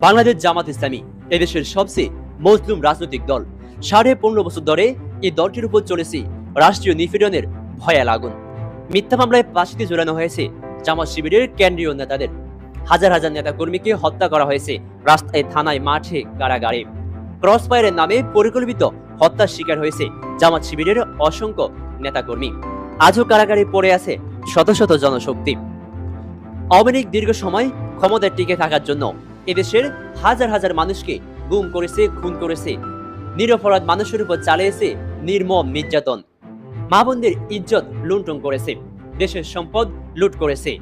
বাংলাদেশ জামাত ইসলামী এদেশের সবচেয়ে মজলুম রাজনৈতিক দল। সাড়ে পনেরো বছর ধরে এই দলটির উপর চলেছে রাষ্ট্রীয় নিপীড়নের ভয়াল আগুন। মিথ্যা মামলায় ফাঁসিতে ঝোলানো হয়েছে জামাত শিবিরের কেন্দ্রীয় নেতাদের। হাজার হাজার নেতা কর্মীকে হত্যা করা হয়েছে রাস্তায়, থানায়, মাঠে, কারাগারে। ক্রসফায়ারের নামে পরিকল্পিত হত্যার শিকার হয়েছে জামাত শিবিরের অসংখ্য নেতাকর্মী। আজও কারাগারে পড়ে আছে শত শত জনশক্তি। আওয়ামী দীর্ঘ সময় ক্ষমতায় টিকে থাকার জন্য এদেশের হাজার হাজার মানুষকে গুম করেছে, খুন করেছে। নিরপরাধ মানুষের উপর চালিয়েছে নির্মম নির্যাতন। মা বোনদের ইজ্জত লুণ্ঠন করেছে, দেশের সম্পদ লুট করেছে।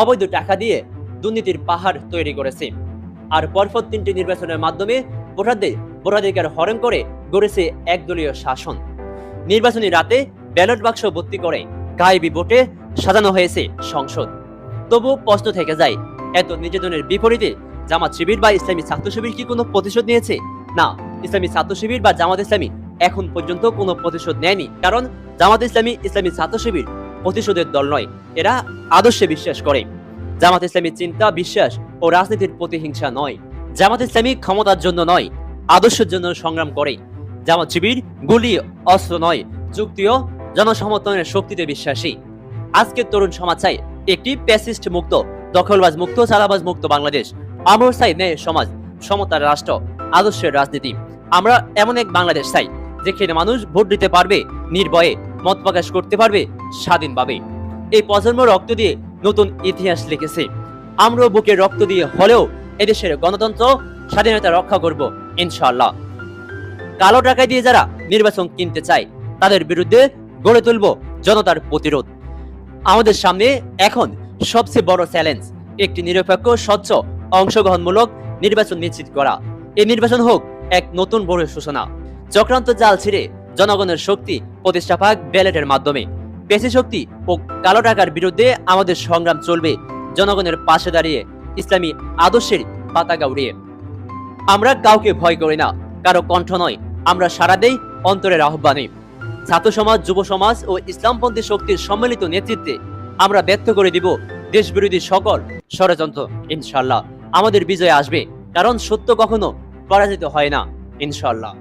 অবৈধ টাকা দিয়ে দুর্নীতির পাহাড় তৈরি করেছে। আর পরপর তিনটি নির্বাচনের মাধ্যমে ভোটারদের ভোটাধিকার হরণ করে গড়েছে একদলীয় শাসন। নির্বাচনী রাতে ব্যালট বাক্স ভর্তি করে গায়েবী ভোটে সাজানো হয়েছে সংসদ। তবু প্রশ্ন থেকে যায় এত নির্যাতনের বিপরীতে জামাত শিবির বা ইসলামী ছাত্র শিবির কি কোনো প্রতিশোধ নিয়েছে? না, ইসলামী ছাত্র শিবির বা জামাত ইসলামী এখন পর্যন্ত কোনো প্রতিশোধ নেয়নি, কারণ জামাত ইসলামী ইসলামী ছাত্র শিবির প্রতিশোধের দল নয়, এরা আদর্শে বিশ্বাস করে। জামাত ইসলামী চিন্তা, বিশ্বাস ও রাজনীতির প্রতিহিংসা নয়। জামাত ইসলামী ক্ষমতার জন্য নয়, আদর্শের জন্য সংগ্রাম করে। জামাত শিবির গুলি, অস্ত্র নয়, যুক্তি ও জনসমর্থনের শক্তিতে বিশ্বাসী। আজকের তরুণ সমাজ চাই একটি প্যাসিস্ট মুক্ত দখলবাজ মুক্ত চালাবাজ মুক্ত বাংলাদেশ। আমরা চাই ন্যায় সমাজ, সমতার রাষ্ট্র, আদর্শের রাজনীতি। আমরা এমন এক বাংলাদেশ চাই, যেখানে মানুষ ভোট দিতে পারবে, নির্ভয়ে মত প্রকাশ করতে পারবে স্বাধীনভাবে। এই প্রজন্ম রক্ত দিয়ে নতুন ইতিহাস লিখেছে। আমরাও বুকে রক্ত দিয়ে হলেও এদেশের গণতন্ত্র, স্বাধীনতা রক্ষা করব, ইনশাআল্লাহ। কালো টাকায় দিয়ে যারা নির্বাচন কিনতে চায়, তাদের বিরুদ্ধে গড়ে তুলব জনতার প্রতিরোধ। আমাদের সামনে এখন সবচেয়ে বড় চ্যালেঞ্জ, একটি নিরপেক্ষ, স্বচ্ছ, অংশগ্রহণমূলক নির্বাচন নিশ্চিত করা। এই নির্বাচন হোক এক নতুন বড় সূচনা। চক্রান্ত জাল ছিঁড়ে জনগণের শক্তি প্রতিষ্ঠা পাক ব্যালেটের মাধ্যমে। পেশি শক্তি ও কালো টাকার বিরুদ্ধে আমাদের সংগ্রাম চলবে জনগণের পাশে দাঁড়িয়ে, ইসলামী আদর্শের পতাকা উড়িয়ে। আমরা কাউকে ভয় করি না, কারও কণ্ঠ নয়, আমরা সারা দেই অন্তরের আহ্বানে। ছাত্র সমাজ, যুব সমাজ ও ইসলামপন্থী শক্তির সম্মিলিত নেতৃত্বে আমরা ব্যক্ত করে দিব দেশ বিরোধী সকল ষড়যন্ত্র ইনশাল্লাহ আমাদের বিজয় আসবে, কারণ সত্য কখনো পরাজিত হয় না ইনশাল্লাহ